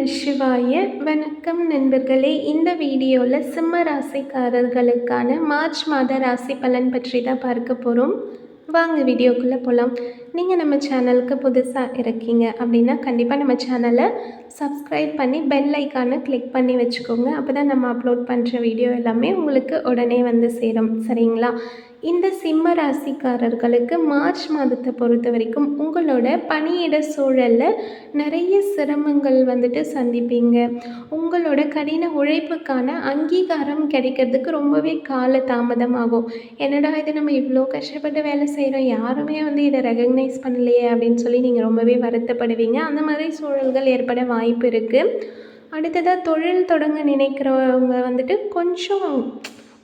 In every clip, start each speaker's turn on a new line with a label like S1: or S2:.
S1: நம சிவாய. வணக்கம் நண்பர்களே இந்த வீடியோவில் சிம்ம ராசிக்காரர்களுக்கான மார்ச் மாத ராசி பலன் பற்றி தான் பார்க்க போகிறோம் வாங்க வீடியோக்குள்ளே போகலாம் நீங்கள் நம்ம சேனலுக்கு புதுசாக இருக்கீங்க அப்படின்னா கண்டிப்பாக நம்ம சேனலை சப்ஸ்கிரைப் பண்ணி பெல் ஐக்கானை கிளிக் பண்ணி வச்சுக்கோங்க. அப்போ தான் நம்ம அப்லோட் பண்ணுற வீடியோ எல்லாமே உங்களுக்கு உடனே வந்து சேரும். சரிங்களா? இந்த சிம்ம ராசிக்காரர்களுக்கு மார்ச் மாதத்தை பொறுத்த வரைக்கும் உங்களோட பணியிட சூழலில் நிறைய சிரமங்கள் வந்துட்டு சந்திப்பீங்க. உங்களோட கடின உழைப்புக்கான அங்கீகாரம் கிடைக்கிறதுக்கு ரொம்பவே கால தாமதமாகும் என்னடா இது நம்ம இவ்வளோ கஷ்டப்பட்டு வேலை செய்கிறோம் யாருமே வந்து இதை ரெகக்னைஸ் பண்ணலையே அப்படின்னு சொல்லி நீங்கள் ரொம்பவே வருத்தப்படுவீங்க. அந்த மாதிரி சூழல்கள் ஏற்பட வாய்ப்பு இருக்குது அடுத்ததாக தொழில் தொடங்க நினைக்கிறவங்க வந்துட்டு கொஞ்சம்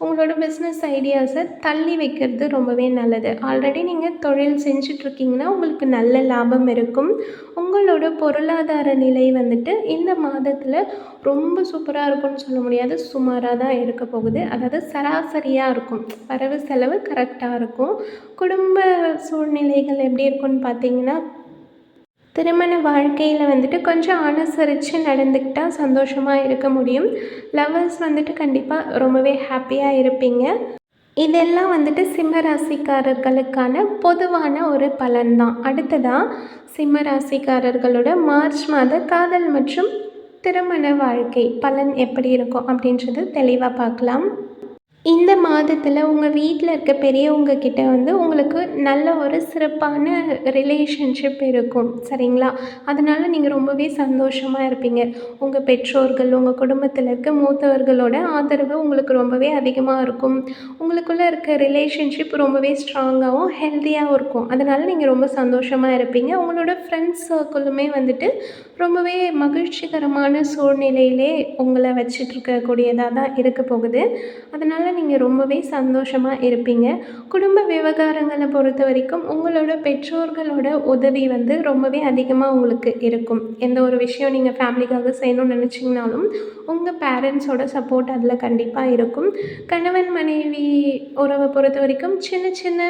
S1: உங்களோட பிஸ்னஸ் ஐடியாஸை தள்ளி வைக்கிறது ரொம்பவே நல்லது. ஆல்ரெடி நீங்கள் தொழில் செஞ்சிட்ருக்கீங்கன்னா உங்களுக்கு நல்ல லாபம் இருக்கும். உங்களோட பொருளாதார நிலை வந்துட்டு இந்த மாதத்தில் ரொம்ப சூப்பராக இருக்கும்னு சொல்ல முடியாது. சுமாராக தான் இருக்க போகுது. அதாவது சராசரியாக இருக்கும். வரவு செலவு கரெக்டாக இருக்கும். குடும்ப சூழ்நிலைகள் எப்படி இருக்கும்னு பார்த்தீங்கன்னா திருமண வாழ்க்கையில் வந்துட்டு கொஞ்சம் அனுசரித்து நடந்துக்கிட்டால் சந்தோஷமாக இருக்க முடியும். லவ்வர்ஸ் வந்துட்டு கண்டிப்பாக ரொம்பவே ஹாப்பியாக இருப்பீங்க. இதெல்லாம் வந்துட்டு சிம்மராசிக்காரர்களுக்கான பொதுவான ஒரு பலன்தான். அடுத்ததாக சிம்மராசிக்காரர்களோட மார்ச் மாத காதல் மற்றும் திருமண வாழ்க்கை பலன் எப்படி இருக்கும் அப்படின்றது தெளிவாக பார்க்கலாம். இந்த மாதத்தில் உங்கள் வீட்டில் இருக்க பெரியவங்க கிட்ட வந்து உங்களுக்கு நல்ல ஒரு சிறப்பான ரிலேஷன்ஷிப் இருக்கும். சரிங்களா? அதனால் நீங்கள் ரொம்பவே சந்தோஷமாக இருப்பீங்க. உங்கள் பெற்றோர்கள் உங்கள் குடும்பத்தில் இருக்க மூத்தவர்களோட ஆதரவு உங்களுக்கு ரொம்பவே அதிகமாக இருக்கும். உங்களுக்குள்ளே இருக்க ரிலேஷன்ஷிப் ரொம்பவே ஸ்ட்ராங்காகவும் ஹெல்த்தியாகவும் இருக்கும். அதனால் நீங்கள் ரொம்ப சந்தோஷமாக இருப்பீங்க. உங்களோட ஃப்ரெண்ட்ஸ் சர்க்கிளுமே வந்துட்டு ரொம்பவே மகிழ்ச்சிகரமான சூழ்நிலையிலே உங்களை வச்சிட்ருக்கக்கூடியதாக தான் இருக்க போகுது. அதனால் நீங்கள் ரொம்பவே சந்தோஷமாக இருப்பீங்க. குடும்ப விவகாரங்களை பொறுத்த வரைக்கும் உங்களோட பெற்றோர்களோட உதவி வந்து ரொம்பவே அதிகமாக உங்களுக்கு இருக்கும். எந்த ஒரு விஷயம் நீங்கள் ஃபேமிலிக்காக செய்யணும்னு நினச்சிங்கனாலும் உங்கள் பேரண்ட்ஸோட சப்போர்ட் அதில் கண்டிப்பாக இருக்கும். கணவன் மனைவி உறவை பொறுத்த வரைக்கும் சின்ன சின்ன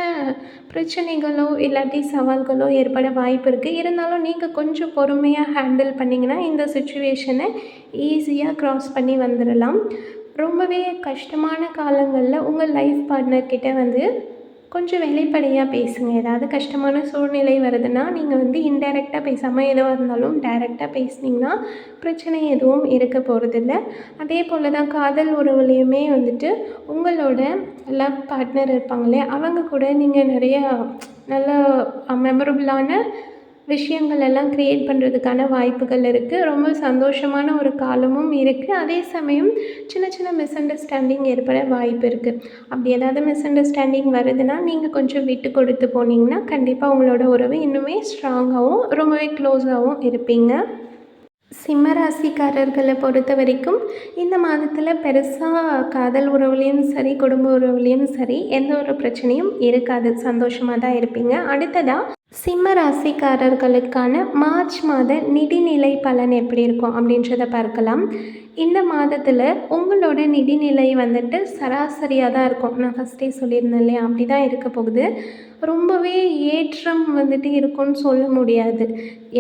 S1: பிரச்சனைகளோ இல்லாட்டி சவால்களோ ஏற்பட வாய்ப்பு இருக்குது இருந்தாலும் நீங்கள் கொஞ்சம் பொறுமையாக ஹேண்டில் பண்ணிங்கன்னா இந்த சுச்சுவேஷனை ஈஸியாக க்ராஸ் பண்ணி வந்துடலாம் ரொம்பவே கஷ்டமான காலங்களில் உங்கள் லைஃப் பார்ட்னர்கிட்ட வந்து கொஞ்சம் வெளிப்படையாக பேசுங்க. ஏதாவது கஷ்டமான சூழ்நிலை வருதுன்னா நீங்கள் வந்து இன்டெரக்டாக பேசாமல் எதுவாக இருந்தாலும் டைரெக்டாக பேசுனீங்கன்னா பிரச்சனை எதுவும் இருக்க போகிறதில்ல அதே போல் தான் காதல் உறவுலேயுமே வந்துட்டு உங்களோட லவ் பார்ட்னர் இருப்பாங்களே அவங்க கூட நீங்கள் நிறையா நல்ல மெமரபுளான விஷயங்கள் எல்லாம் க்ரியேட் பண்ணுறதுக்கான வாய்ப்புகள் இருக்குது ரொம்ப சந்தோஷமான ஒரு காலமும் இருக்குது அதே சமயம் சின்ன சின்ன மிஸ் அண்டர்ஸ்டாண்டிங் ஏற்பட வாய்ப்பு இருக்குது அப்படி ஏதாவது மிஸ் அண்டர்ஸ்டாண்டிங் வருதுன்னா நீங்கள் கொஞ்சம் விட்டு கொடுத்து போனீங்கன்னா கண்டிப்பாக உங்களோட உறவு இன்னுமே ஸ்ட்ராங்காகவும் ரொம்பவே க்ளோஸாகவும் இருப்பீங்க. சிம்ம ராசிக்காரர்களை பொறுத்த வரைக்கும் இந்த மாதத்தில் பெருசாக காதல் உறவுலேயும் சரி குடும்ப உறவுலேயும் சரி எந்த ஒரு பிரச்சனையும் இருக்காது. சந்தோஷமாக தான் இருப்பீங்க. அடுத்ததாக சிம்ம ராசிக்காரர்களுக்கான மார்ச் மாத நிதிநிலை பலன் எப்படி இருக்கும் அப்படின்றத பார்க்கலாம். இந்த மாதத்தில் உங்களோட நிதிநிலை வந்துட்டு சராசரியாக தான் இருக்கும். நான் ஃபஸ்ட்டே சொல்லியிருந்தேன் இல்லையா? அப்படி தான் இருக்க போகுது. ரொம்பவே ஏற்றம் வந்துட்டு இருக்கும்னு சொல்ல முடியாது.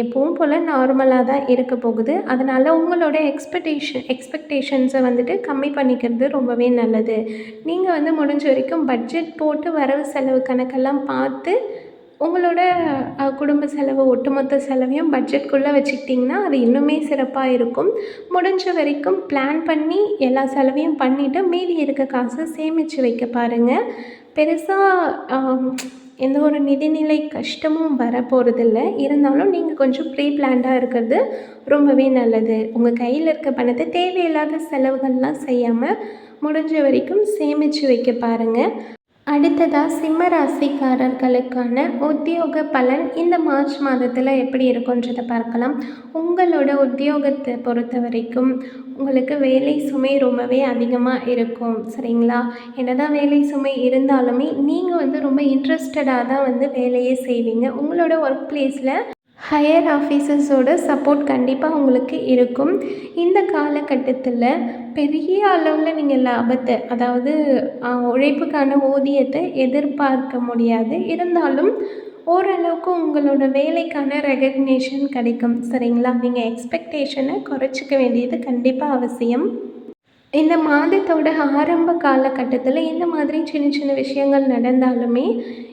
S1: எப்பவும் போல் நார்மலாக தான் இருக்க போகுது. அதனால் உங்களோட எக்ஸ்பெக்டேஷன் எக்ஸ்பெக்டேஷன்ஸை வந்துட்டு கம்மி பண்ணிக்கிறது ரொம்பவே நல்லது. நீங்கள் வந்து முடிஞ்ச வரைக்கும் பட்ஜெட் போட்டு வரவு செலவு கணக்கெல்லாம் பார்த்து உங்களோட குடும்ப செலவு ஒட்டுமொத்த செலவையும் பட்ஜெட்குள்ளே வச்சுக்கிட்டிங்கன்னா அது இன்னுமே சிறப்பாக இருக்கும். முடிஞ்ச வரைக்கும் பிளான் பண்ணி எல்லா செலவையும் பண்ணிவிட்டு மீதி இருக்க காசை சேமித்து வைக்க பாருங்கள் பெருசாக எந்த ஒரு நிதிநிலை கஷ்டமும் வர போகிறதில்ல இருந்தாலும் நீங்கள் கொஞ்சம் ப்ரீ பிளான்டாக இருக்கிறது ரொம்பவே நல்லது. உங்கள் கையில் இருக்க பணத்தை தேவையில்லாத செலவுகள்லாம் செய்யாமல் முடிஞ்ச வரைக்கும் சேமித்து வைக்க பாருங்கள் அடுத்ததாக சிம்ம ராசிக்காரர்களுக்கான உத்தியோக பலன் இந்த மார்ச் மாதத்தில் எப்படி இருக்குன்றதை பார்க்கலாம். உங்களோட உத்தியோகத்தை பொறுத்த வரைக்கும் உங்களுக்கு வேலை சுமை ரொம்பவே அதிகமாக இருக்கும். சரிங்களா? என்னதான் வேலை சுமை இருந்தாலுமே நீங்கள் வந்து ரொம்ப இன்ட்ரெஸ்டடாக தான் வந்து வேலையே செய்வீங்க. உங்களோட ஒர்க் ப்ளேஸில் ஹையர் ஆஃபீஸர்ஸோட சப்போர்ட் கண்டிப்பாக உங்களுக்கு இருக்கும். இந்த காலகட்டத்தில் பெரிய அளவில் நீங்கள் லாபத்தை அதாவது உழைப்புக்கான ஊதியத்தை எதிர்பார்க்க முடியாது. இருந்தாலும் ஓரளவுக்கு உங்களோட வேலைக்கான ரெகக்னேஷன் கிடைக்கும். சரிங்களா? நீங்கள் எக்ஸ்பெக்டேஷனை குறைச்சிக்க வேண்டியது கண்டிப்பாக அவசியம். இந்த மாதத்தோட ஆரம்ப காலகட்டத்தில் இந்த மாதிரி சின்ன சின்ன விஷயங்கள் நடந்தாலுமே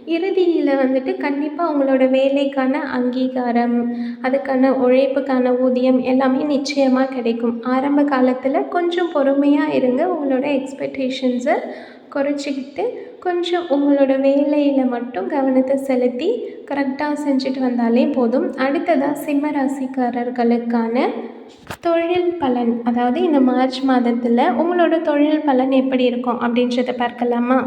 S1: இறுதியில் வந்துட்டு கண்டிப்பாக அவங்களோட வேலைக்கான அங்கீகாரம் அதுக்கான உழைப்புக்கான ஊதியம் எல்லாமே நிச்சயமாக கிடைக்கும். ஆரம்ப காலத்தில் கொஞ்சம் பொறுமையாக இருங்க. உங்களோட எக்ஸ்பெக்டேஷன்ஸை குறைச்சிக்கிட்டு கொஞ்சம் உங்களோட வேலையில் மட்டும் கவனத்தை செலுத்தி கரெக்டாக செஞ்சுட்டு வந்தாலே போதும். அடுத்ததாக சிம்ம ராசிக்காரர்களுக்கான தொழில் பலன். அதாவது இந்த மார்ச் மாதத்தில் உங்களோட தொழில் பலன் எப்படி இருக்கும் அப்படின்றத பார்க்கலாமா?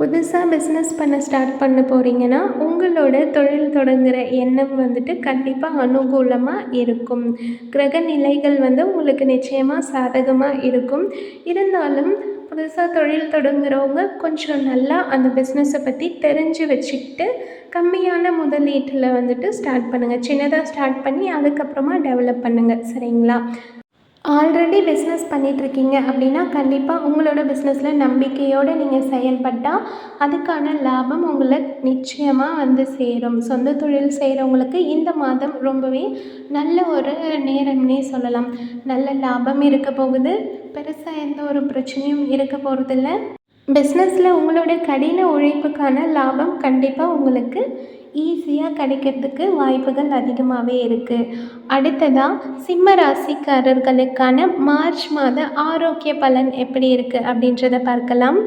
S1: புதுசாக பிஸ்னஸ் பண்ண ஸ்டார்ட் பண்ண போகிறீங்கன்னா உங்களோட தொழில் தொடங்குகிற எண்ணம் வந்துட்டு கண்டிப்பாக அனுகூலமாக இருக்கும். கிரக நிலைகள் வந்து உங்களுக்கு நிச்சயமாக சாதகமாக இருக்கும். இருந்தாலும் புதுசாக தொழில் தொடங்குறவங்க கொஞ்சம் நல்லா அந்த பிஸ்னஸை பற்றி தெரிஞ்சு வச்சுக்கிட்டு கம்மியான முதலீட்டில் வந்துட்டு ஸ்டார்ட் பண்ணுங்கள் சின்னதாக ஸ்டார்ட் பண்ணி அதுக்கப்புறமா டெவலப் பண்ணுங்கள் சரிங்களா? ஆல்ரெடி பிஸ்னஸ் பண்ணிகிட்ருக்கீங்க அப்படின்னா கண்டிப்பாக உங்களோட பிஸ்னஸில் நம்பிக்கையோடு நீங்கள் செயல்பட்டால் அதுக்கான லாபம் உங்களை நிச்சயமாக வந்து சேரும். சொந்த தொழில் செய்கிறவங்களுக்கு இந்த மாதம் ரொம்பவே நல்ல ஒரு நேரம்னே சொல்லலாம். நல்ல லாபம் இருக்க போகுது. பெருசாக எந்த ஒரு பிரச்சனையும் இருக்க போகிறதில்ல பிஸ்னஸில் உங்களோட கடின உழைப்புக்கான லாபம் கண்டிப்பாக உங்களுக்கு ஈஸியாக கிடைக்கிறதுக்கு வாய்ப்புகள் அதிகமாகவே இருக்குது அடுத்ததாக சிம்ம ராசிக்காரர்களுக்கான மார்ச் மாத ஆரோக்கிய பலன் எப்படி இருக்குது அப்படின்றத பார்க்கலாம்.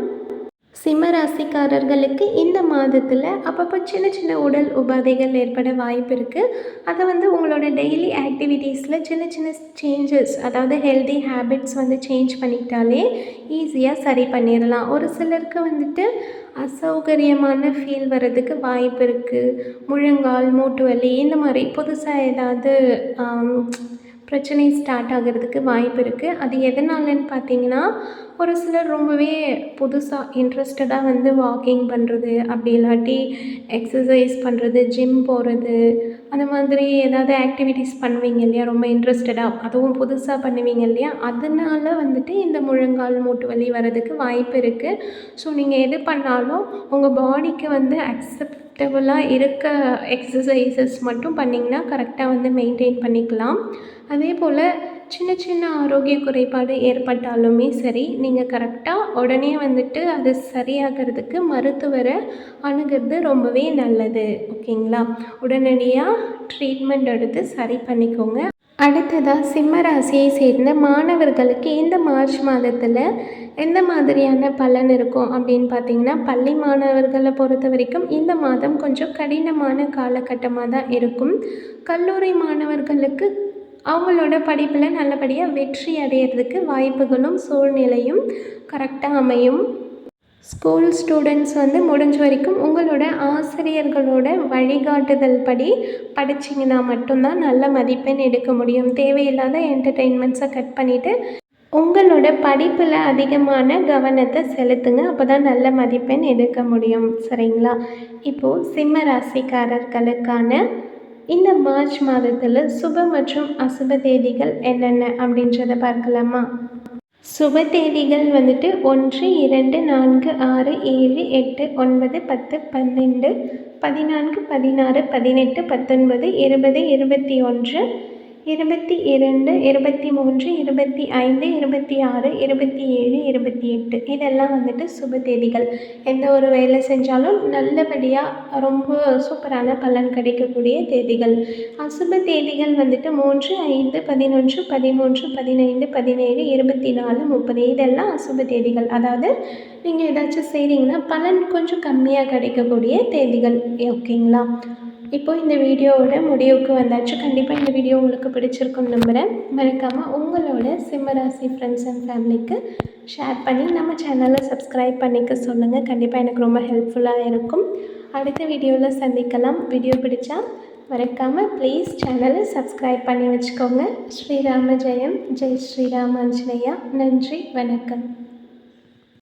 S1: சிம்ம ராசிக்காரர்களுக்கு இந்த மாதத்தில் அப்பப்போ சின்ன சின்ன உடல் உபாதைகள் ஏற்பட வாய்ப்பு இருக்குது அதை வந்து உங்களோட டெய்லி ஆக்டிவிட்டீஸில் சின்ன சின்ன சேஞ்சஸ் அதாவது ஹெல்தி ஹேபிட்ஸ் வந்து சேஞ்ச் பண்ணிக்கிட்டாலே ஈஸியாக சரி பண்ணிடலாம். ஒரு சிலருக்கு வந்துட்டு அசௌகரியமான ஃபீல் வர்றதுக்கு வாய்ப்பு இருக்குது முழங்கால் மூட்டு வலி இந்த மாதிரி புதுசாக ஏதாவது பிரச்சனை ஸ்டார்ட் ஆகிறதுக்கு வாய்ப்பு இருக்குது அது எதனாலன்னு பார்த்தீங்கன்னா ஒரு சிலர் ரொம்பவே புதுசாக இன்ட்ரெஸ்டடாக வந்து வாக்கிங் பண்ணுறது அப்படி இல்லாட்டி எக்ஸசைஸ் பண்ணுறது ஜிம் போகிறது அந்த மாதிரி ஏதாவது ஆக்டிவிட்டீஸ் பண்ணுவீங்க இல்லையா? ரொம்ப இன்ட்ரெஸ்டடாக அதுவும் புதுசாக பண்ணுவீங்க இல்லையா? அதனால வந்துட்டு இந்த முழங்கால் மூட்டு வலி வர்றதுக்கு வாய்ப்பு இருக்குது ஸோ நீங்கள் எது பண்ணாலும் உங்கள் பாடிக்கு வந்து அக்செப்டபுளாக இருக்க எக்ஸசைசஸ் மட்டும் பண்ணிங்கன்னா கரெக்டாக வந்து மெயின்டைன் பண்ணிக்கலாம். அதே போல் சின்ன சின்ன ஆரோக்கிய குறைபாடு ஏற்பட்டாலுமே சரி நீங்கள் கரெக்டாக உடனே வந்துட்டு அது சரியாகிறதுக்கு மருத்துவரை அணுகிறது ரொம்பவே நல்லது. ஓகேங்களா? உடனடியாக ட்ரீட்மெண்ட் எடுத்து சரி பண்ணிக்கோங்க. அடுத்ததாக சிம்ம ராசியை சேர்ந்த மாணவர்களுக்கு இந்த மார்ச் மாதத்தில் எந்த மாதிரியான பலன் இருக்கும் அப்படின்னு பார்த்தீங்கன்னா பள்ளி மாணவர்களை பொறுத்த வரைக்கும் இந்த மாதம் கொஞ்சம் கடினமான காலகட்டமாக தான் இருக்கும். கல்லூரி மாணவர்களுக்கு அவங்களோட படிப்பில் நல்லபடியாக வெற்றி அடையிறதுக்கு வாய்ப்புகளும் சூழ்நிலையும் கரெக்டாக அமையும். ஸ்கூல் ஸ்டூடெண்ட்ஸ் வந்து முடிஞ்ச வரைக்கும் உங்களோட ஆசிரியர்களோட வழிகாட்டுதல் படி படிச்சிங்கன்னா மட்டும்தான் நல்ல மதிப்பெண் எடுக்க முடியும். தேவையில்லாத என்டர்டெயின்மெண்ட்ஸை கட் பண்ணிவிட்டு உங்களோட படிப்பில் அதிகமான கவனத்தை செலுத்துங்க. அப்போ தான் நல்ல மதிப்பெண் எடுக்க முடியும். சரிங்களா? இப்போது சிம்ம ராசிக்காரர்களுக்கான இந்த மார்ச் மாதத்தில் சுப மற்றும் அசுப தேதிகள் என்னென்ன அப்படின்றத பார்க்கலாமா? சுப தேதிகள் வந்துட்டு ஒன்று இரண்டு நான்கு ஆறு ஏழு எட்டு ஒன்பது பத்து பன்னெண்டு பதினான்கு பதினாறு பதினெட்டு பத்தொன்பது இருபது இருபத்தி ஒன்று இருபத்தி இரண்டு இருபத்தி மூன்று இருபத்தி ஐந்து இருபத்தி ஆறு இருபத்தி ஏழு இருபத்தி எட்டு. இதெல்லாம் வந்துட்டு சுப தேதிகள். எந்த ஒரு வேலை செஞ்சாலும் நல்லபடியாக ரொம்ப சூப்பரான பலன் கிடைக்கக்கூடிய தேதிகள். அசுப தேதிகள் வந்துட்டு மூன்று ஐந்து பதினொன்று பதிமூன்று பதினைந்து பதினேழு இருபத்தி நாலு முப்பது. இதெல்லாம் அசுப தேதிகள். அதாவது நீங்கள் ஏதாச்சும் செய்கிறீங்கன்னா பலன் கொஞ்சம் கம்மியாக கிடைக்கக்கூடிய தேதிகள். ஓகேங்களா? இப்போ இந்த வீடியோவோட முடிவுக்கு வந்தாச்சு. கண்டிப்பாக இந்த வீடியோ உங்களுக்கு பிடிச்சிருக்குன்னு நம்புகிறேன் மறக்காமல் உங்களோட சிம்மராசி ஃப்ரெண்ட்ஸ் அண்ட் ஃபேமிலிக்கு ஷேர் பண்ணி நம்ம சேனலை சப்ஸ்கிரைப் பண்ணிக்க சொல்லுங்கள் கண்டிப்பாக எனக்கு ரொம்ப ஹெல்ப்ஃபுல்லாக இருக்கும். அடுத்த வீடியோவில் சந்திக்கலாம். வீடியோ பிடிச்சா மறக்காமல் ப்ளீஸ் சேனலை சப்ஸ்கிரைப் பண்ணி வச்சுக்கோங்க. ஸ்ரீராம ஜெயம். ஜெய் ஸ்ரீராம ஆஞ்சநேயா நன்றி. வணக்கம்.